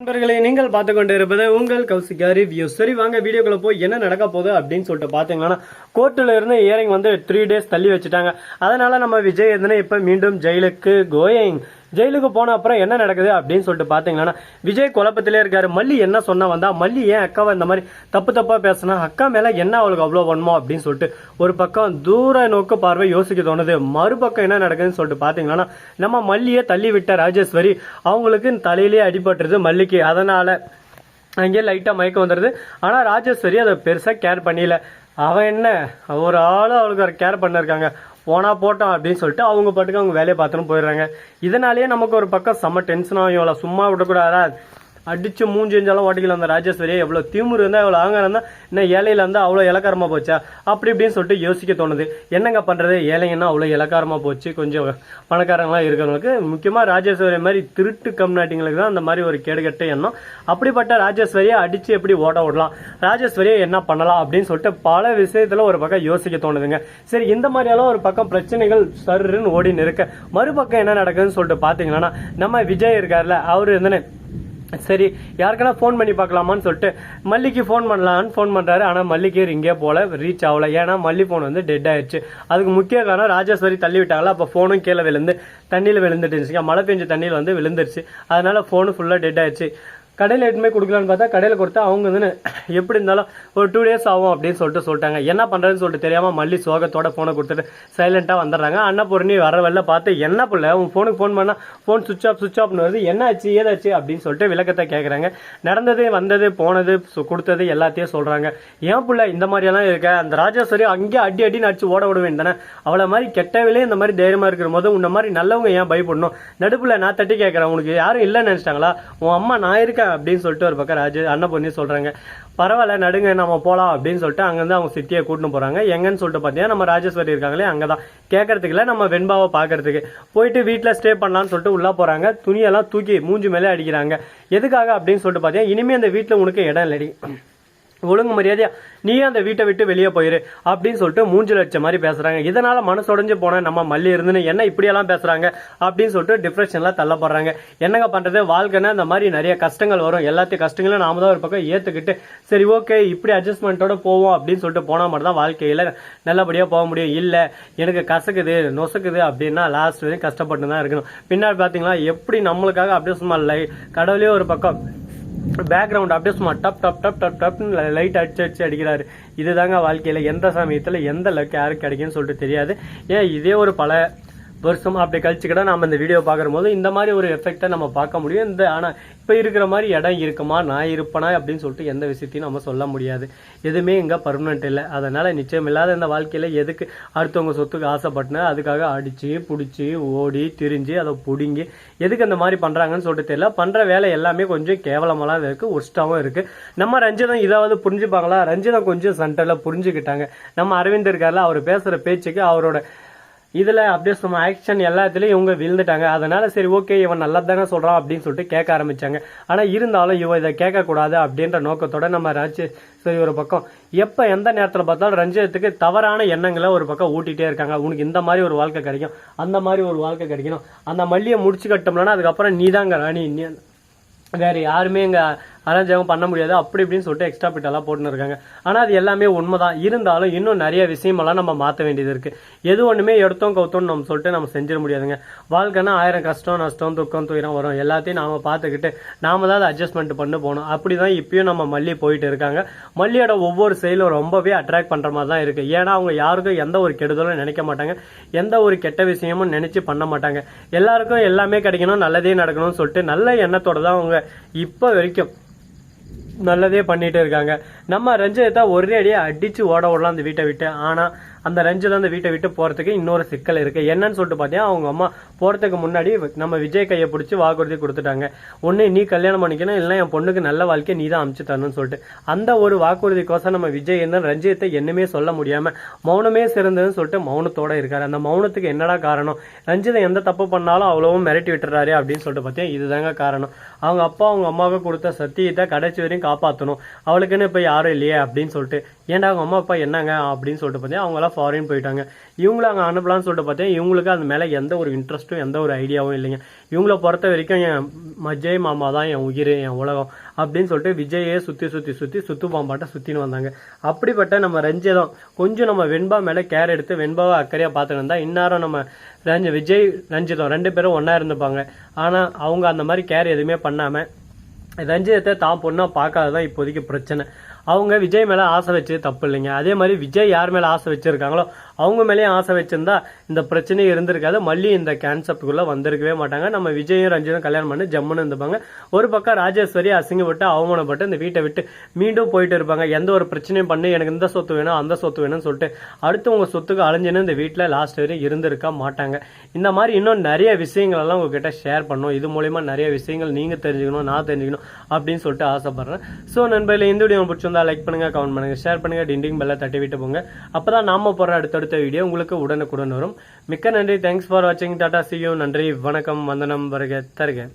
நண்பர்களே நீங்கள் பார்த்து கொண்டு இருப்பது உங்கள் கௌசிகா ரிவ்யூ சரி வாங்க வீடியோக்குள்ள போய் என்ன நடக்க போகுது அப்படின்னு சொல்லிட்டு பார்த்தீங்கன்னா கோர்ட்டில் இருந்து இயரிங் வந்து த்ரீ டேஸ் தள்ளி வச்சுட்டாங்க. அதனால நம்ம விஜய் எதுனா இப்போ மீண்டும் ஜெயிலுக்கு கோயிங் ஜெயிலுக்கு போன அப்புறம் என்ன நடக்குது அப்படின்னு சொல்லிட்டு பார்த்தீங்கன்னா விஜய் குழப்பத்திலே இருக்காரு. மல்லி என்ன சொன்னா வந்தா மல்லி ஏன் அக்காவை இந்த மாதிரி தப்பு தப்பா பேசினா அக்கா மேல என்ன அவளுக்கு அவ்வளோ வேணுமோ அப்படின்னு சொல்லிட்டு ஒரு பக்கம் தூர நோக்கு பார்வை யோசிக்க தோணுது. மறுபக்கம் என்ன நடக்குதுன்னு சொல்லிட்டு பார்த்தீங்கன்னா நம்ம மல்லியை தள்ளி விட்ட ராஜேஸ்வரி அவங்களுக்கு தலையிலேயே அடிபட்டுருது மல்லிக்கு. அதனால அங்கேயே லைட்டாக மயக்கம் வந்துடுது ஆனால் ராஜேஸ்வரி அதை பெருசாக கேர் பண்ணியல அவன் என்ன? ஒரு ஆளும் அவளுக்கு கேர் பண்ணிருக்காங்க. போனா போட்டோம் அப்படின்னு சொல்லிட்டு அவங்க பாட்டுக்கு அவங்க வேலையை பார்த்துன்னு போயிடுறாங்க. இதனாலேயே நமக்கு ஒரு பக்கம் செம்ம டென்ஷன் ஆகும். சும்மா விடக்கூடாதா? அடிச்சு மூஞ்சி எஞ்சாலும் ஓட்டிக்கல அந்த ராஜேஸ்வரி எவ்வளோ திமுரு இருந்தால் எவ்வளோ ஆங்காரம் இருந்தால் இன்னும் ஏழையில இருந்தால் அவ்வளோ இலக்காரமாக போச்சா? அப்படி இப்படின்னு சொல்லிட்டு யோசிக்க தோணுது. என்னங்க பண்ணுறது ஏழைங்கன்னா அவ்வளோ இலக்காரமாக போச்சு. கொஞ்சம் பணக்காரங்களாம் இருக்கிறவங்களுக்கு முக்கியமாக ராஜேஸ்வரி மாதிரி திருட்டு கம்நாட்டிங்களுக்கு தான் அந்த மாதிரி ஒரு கேடுகட்ட எண்ணம். அப்படிப்பட்ட ராஜேஸ்வரியை அடித்து எப்படி ஓட விடலாம்? ராஜேஸ்வரியை என்ன பண்ணலாம் அப்படின்னு சொல்லிட்டு பல விஷயத்தில் ஒரு பக்கம் யோசிக்க தோணுதுங்க. சரி இந்த மாதிரியெல்லாம் ஒரு பக்கம் பிரச்சனைகள் சருன்னு ஓடின்னு இருக்க. மறுபக்கம் என்ன நடக்குதுன்னு சொல்லிட்டு பார்த்தீங்கன்னா நம்ம விஜய் இருக்கார்ல அவர் இருந்தனே சரி யாருக்கெல்லாம் ஃபோன் பண்ணி பார்க்கலாமான்னு சொல்லிட்டு மல்லிக்கு ஃபோன் பண்ணலான்னு ஃபோன் பண்ணுறாரு ஆனால் மல்லிக்கு ரிங்கே போல ரீச் ஆகல. ஏன்னா மல்லி ஃபோன் வந்து டெட் ஆயிடுச்சு. அதுக்கு முக்கிய காரணம் ராஜேஸ்வரி தள்ளி விட்டாங்களா? அப்போ ஃபோனும் கீழே விழுந்து தண்ணியில் விழுந்துட்டு இருந்துச்சுங்க மழை பெஞ்ச தண்ணியில் வந்து விழுந்துருச்சு. அதனால ஃபோனு ஃபுல்லாக டெட் ஆயிடுச்சு. கடையில் எட்டுமே கொடுக்கலான்னு பார்த்தா கடையில் கொடுத்தா அவங்க வந்து எப்படி இருந்தாலும் ஒரு டூ டேஸ் ஆகும் அப்படின்னு சொல்லிட்டு சொல்லிட்டாங்க. என்ன பண்ணுறதுன்னு சொல்லிட்டு தெரியாமல் மல்லி சோகத்தோட ஃபோனை கொடுத்துட்டு சைலண்ட்டாக வந்துடுறாங்க. அன்னபூர்ணி வர வெளில பார்த்து என்ன பிள்ளை உன் ஃபோனுக்கு ஃபோன் பண்ணால் ஃபோன் சுவிச் ஆஃப் சுவிச் ஆஃப்னு வருது. என்ன ஆச்சு ஏதாச்சு? அப்படின்னு சொல்லிட்டு விளக்கத்தை கேட்குறாங்க நடந்தது வந்தது போனது கொடுத்தது எல்லாத்தையும் சொல்கிறாங்க ஏன் பிள்ளை இந்த மாதிரியெல்லாம் இருக்க? அந்த ராஜேஸ்வரி அங்கேயே அடி அடி நடிச்சு ஓட விடுவேன் தானே. அவளை மாதிரி கெட்டவிலே இந்த மாதிரி தைரியமாக இருக்கிற போது உன்ன மாதிரி நல்லவங்க ஏன் பயப்படணும்? நடுப்பில் நான் தட்டி கேட்குறேன் உனக்கு யாரும் இல்லைன்னு நினச்சிட்டாங்களா? உன் அம்மா நான் இருக்கேன். அப்படின்னு சொல்லிட்டு ஒரு பக்கம் ராஜு பொண்ணு சொல்கிறாங்க பரவாயில்ல நடுங்க நம்ம போகலாம் அப்படின்னு சொல்லிட்டு அங்கேருந்து அவங்க சிட்டியை கூட்டின்னு போகிறாங்க எங்கன்னு சொல்லிட்டு பார்த்தீங்கன்னா நம்ம ராஜேஸ்வரி இருக்காங்களே அங்கே தான் கேட்கறதுக்கு இல்லை நம்ம வெண்பாவை பார்க்கறதுக்கு போயிட்டு வீட்டில் ஸ்டே பண்ணலாம்னு சொல்லிட்டு உள்ளே போகிறாங்க துணியெல்லாம் தூக்கி மூஞ்சி மேலே அடிக்கிறாங்க. எதுக்காக அப்படின்னு சொல்லிட்டு பார்த்தீங்கன்னா இனிமேல் அந்த வீட்டில் உனக்கு இடம் இல்லை ஒழுங்கு மரியாதையா நீயே அந்த வீட்டை விட்டு வெளியே போயிரு? அப்படின்னு சொல்லிட்டு மூஞ்சில் வச்ச மாதிரி பேசுறாங்க. இதனால மனசுடைஞ்சு போன? நம்ம மல்லி இருந்துன்னு என்ன இப்படியெல்லாம் பேசுறாங்க? அப்படின்னு சொல்லிட்டு டிப்ரெஷன்ல தள்ளப்படுறாங்க. என்னங்க பண்றது? வாழ்க்கைன்னா இந்த மாதிரி நிறைய கஷ்டங்கள் வரும். எல்லாத்தையும் கஷ்டங்களும் நாம தான் ஒரு பக்கம் ஏத்துக்கிட்டு சரி ஓகே இப்படி அட்ஜஸ்ட்மெண்ட்டோட போவோம் அப்படின்னு சொல்லிட்டு போனா மட்டும் தான் வாழ்க்கையில நல்லபடியா போக முடியும். இல்ல எனக்கு கசக்குது நொசக்குது அப்படின்னா லாஸ்ட் வரையும் கஷ்டப்பட்டு தான் இருக்கணும். பின்னாடி பாத்தீங்கன்னா எப்படி நம்மளுக்காக அப்படியே சும்மா இல்லை கடவுளே ஒரு பக்கம் பேக்ரவுண்ட் அப்படியே சும்மா டப் டப் டப் டப் டப்னு லைட் அடிச்சு அடிச்சு அடிக்கிறாரு. இதுதாங்க வாழ்க்கையில எந்த சமயத்துல எந்த லக் யாருக்கு கிடைக்கும்னு சொல்லிட்டு தெரியாது. ஏன் இதே ஒரு பல வருஷம் அப்படி கழிச்சு கூட நம்ம இந்த வீடியோ பார்க்குற போது இந்த மாதிரி ஒரு எஃபெக்டை நம்ம பார்க்க முடியும். இந்த ஆனால் இப்போ இருக்கிற மாதிரி இடம் இருக்குமா? நான் இருப்பேனா? அப்படின்னு சொல்லிட்டு எந்த விஷயத்தையும் நம்ம சொல்ல முடியாது. எதுவுமே இங்கே பர்மனெண்ட் இல்லை. அதனால் நிச்சயம் இல்லாத இந்த வாழ்க்கையில் எதுக்கு அடுத்தவங்க சொத்துக்கு ஆசைப்பட்டுனா அதுக்காக அடித்து பிடிச்சி ஓடி திரிஞ்சு அதை பிடுங்கி எதுக்கு அந்த மாதிரி பண்ணுறாங்கன்னு சொல்லிட்டு தெரியல. பண்ணுற வேலை எல்லாமே கொஞ்சம் கேவலமெல்லாம் இருக்குது ஒஸ்ட்டாகவும் இருக்குது நம்ம ரஞ்சிதம் இதாவது புரிஞ்சுப்பாங்களா? ரஞ்சிதம் கொஞ்சம் சென்டரில் புரிஞ்சுக்கிட்டாங்க. நம்ம அரவிந்த் இருக்கார்ல அவர் பேசுகிற பேச்சுக்கு அவரோட இதுல அப்படியே சும்மா ஆக்ஷன் எல்லாத்துலயும் இவங்க விழுந்துட்டாங்க. அதனால சரி ஓகே இவன் நல்லா தானே சொல்றான் அப்படின்னு சொல்லிட்டு கேட்க ஆரம்பிச்சாங்க. ஆனா இருந்தாலும் இவன் இதை கேட்க கூடாது அப்படின்ற நோக்கத்தோட நம்ம ராஜ் சரி ஒரு பக்கம். எப்ப எந்த நேரத்துல பார்த்தாலும் ரஞ்சிதத்துக்கு தவறான எண்ணங்களை ஒரு பக்கம் ஊட்டிட்டே இருக்காங்க. உனக்கு இந்த மாதிரி ஒரு வாழ்க்கை கிடைக்கும் அந்த மாதிரி ஒரு வாழ்க்கை கிடைக்கணும். அந்த மல்லியை முடிச்சு கட்டோம்னா அதுக்கப்புறம் நீதாங்க ராணி. நீ வேற யாருமே இங்க அரேஞ்சாகவும் பண்ண முடியாது. அப்படி இப்படின்னு சொல்லிட்டு எக்ஸ்ட்ரா பிட்டெல்லாம் போட்டுன்னு இருக்காங்க. ஆனால் அது எல்லாமே உண்மைதான். இருந்தாலும் இன்னும் நிறைய விஷயமெல்லாம் நம்ம மாற்ற வேண்டியது இருக்கு. எது ஒன்றுமே எடுத்தோம் கவுத்தோம்னு நம்ம சொல்லிட்டு நம்ம செஞ்சிட முடியாதுங்க. வாழ்க்கைனா ஆயிரம் கஷ்டம் நஷ்டம் துக்கம் துயரம் வரும். எல்லாத்தையும் நாம பார்த்துக்கிட்டு நாம தான் அதை அட்ஜஸ்ட்மெண்ட் பண்ணி போகணும். அப்படி தான் இப்பயும் நம்ம மல்லி போயிட்டு இருக்காங்க. மல்லியோட ஒவ்வொரு செயலும் ரொம்பவே அட்ராக்ட் பண்ணுற மாதிரி தான் இருக்கு. ஏன்னா அவங்க யாருக்கும் எந்த ஒரு கெடுதலும் நினைக்க மாட்டாங்க. எந்த ஒரு கெட்ட விஷயமும் நினைச்சு பண்ண மாட்டாங்க. எல்லாருக்கும் எல்லாமே கிடைக்கணும் நல்லதே நடக்கணும்னு சொல்லிட்டு நல்ல எண்ணத்தோட தான் அவங்க இப்போ வரைக்கும் நல்லதே பண்ணிட்டு இருக்காங்க. நம்ம ரஞ்சிதத்தை ஒரே அடியாக அடிச்சு ஓட விடலாம் அந்த வீட்டை விட்டு. ஆனா அந்த ரஞ்சிதம் அந்த வீட்டை விட்டு போறதுக்கு இன்னொரு சிக்கல் இருக்கு. என்னன்னு சொல்லிட்டு பார்த்தீங்கன்னா அவங்க அம்மா போறதுக்கு முன்னாடி நம்ம விஜய் கையை பிடிச்சி வாக்குறுதி கொடுத்துட்டாங்க. ஒண்ணு நீ கல்யாணம் பண்ணிக்கணும் இல்லைன்னா என் பொண்ணுக்கு நல்ல வாழ்க்கையை நீ தான் அமைச்சு தரணும்னு சொல்லிட்டு. அந்த ஒரு வாக்குறுதிக்கோசம் நம்ம விஜய் என்ன ரஞ்சிதத்தை என்னமே சொல்ல முடியாம மௌனமே சிறந்ததுன்னு சொல்லிட்டு மௌனத்தோட இருக்காரு. அந்த மௌனத்துக்கு என்னடா காரணம்? ரஞ்சிதம் எந்த தப்பு பண்ணாலும் அவ்வளவும் மிரட்டி விட்டுறாரு அப்படின்னு சொல்லிட்டு பார்த்தீங்கன்னா இதுதாங்க காரணம். அவங்க அப்பா அவங்க அம்மாவுக்கு கொடுத்த சத்தியத்தை கடைசி வரையும் காப்பாற்றணும் அவளுக்குன்னு இப்போ யாரும் இல்லையே அப்படின்னு சொல்லிட்டு ஏன்டா அவங்க அம்மா அப்பா என்னங்க அப்படின்னு சொல்லிட்டு பார்த்தீங்கன்னா அவங்களாம் ஃபாரின் போயிட்டாங்க. இவங்கள அங்கே அனுப்பலாம்னு சொல்லிட்டு பார்த்தேன் இவங்களுக்கு அது மேலே எந்த ஒரு இன்ட்ரெஸ்ட்டும் எந்த ஒரு ஐடியாவும் இல்லைங்க. இவங்கள பொறுத்த வரைக்கும் என் மஜய் மாமா தான் என் உயிர் என் உலகம் அப்படின்னு சொல்லிட்டு விஜயே சுற்றி சுற்றி சுற்றி சுத்து பாம்பாட்டை சுற்றின்னு வந்தாங்க. அப்படிப்பட்ட நம்ம ரஞ்சிதம் கொஞ்சம் நம்ம வெண்பா மேலே கேர் எடுத்து வெண்பாவை அக்கறையாக பார்த்துட்டு இருந்தால் இந்நேரம் நம்ம ரஞ்சி விஜய் ரஞ்சிதம் ரெண்டு பேரும் ஒன்றா இருந்துப்பாங்க. ஆனால் அவங்க அந்த மாதிரி கேர் எதுவுமே பண்ணாமல் ரஞ்சிதத்தை தான் பொண்ணாக பார்க்காததான் இப்போதைக்கு பிரச்சனை. அவங்க விஜய் மேலே ஆசை வச்சு தப்பு இல்லைங்க. அதே மாதிரி விஜய் யார் மேலே ஆசை வச்சுருக்காங்களோ அவங்க மேலேயும் ஆசை வச்சிருந்தா இந்த பிரச்சனை இருந்திருக்காது. மல்லி இந்த கான்செப்டுக்குள்ளே வந்திருக்கவே மாட்டாங்க. நம்ம விஜயும் ரஞ்சினும் கல்யாணம் பண்ணி ஜம்முன்னு இருந்துப்பாங்க. ஒரு பக்கம் ராஜேஸ்வரி அசிங்கப்பட்டு அவமானப்பட்டு இந்த வீட்டை விட்டு மீண்டும் போயிட்டு இருப்பாங்க. எந்த ஒரு பிரச்சனையும் பண்ணி எனக்கு இந்த சொத்து வேணும் அந்த சொத்து வேணும்னு சொல்லிட்டு அடுத்து உங்க சொத்துக்கு அலைஞ்சுன்னு இந்த வீட்டில் லாஸ்ட் வரையும் இருந்திருக்க மாட்டாங்க. இந்த மாதிரி இன்னும் நிறைய விஷயங்களெல்லாம் உங்ககிட்ட ஷேர் பண்ணும். இது மூலயமா நிறைய விஷயங்கள் நீங்க தெரிஞ்சுக்கணும் நான் தெரிஞ்சுக்கணும் அப்படின்னு சொல்லிட்டு ஆசைப்படுறேன். ஸோ நண்பர்களே இந்த வீடியோ பிடிச்சிருந்தா லைக் பண்ணுங்க கமெண்ட் பண்ணுங்க ஷேர் பண்ணுங்க டிண்டிங் பெல்ல தட்டி விட்டு போங்க. அப்பதான் நாம போற அடுத்தடுத்து வீடியோ உங்களுக்கு உடனுக்குடன் வரும். மிக்க நன்றி. தேங்க்ஸ் ஃபார் வாட்சிங் டாடா சியூ நன்றி. வணக்கம். வந்தனம் வருக. தருக.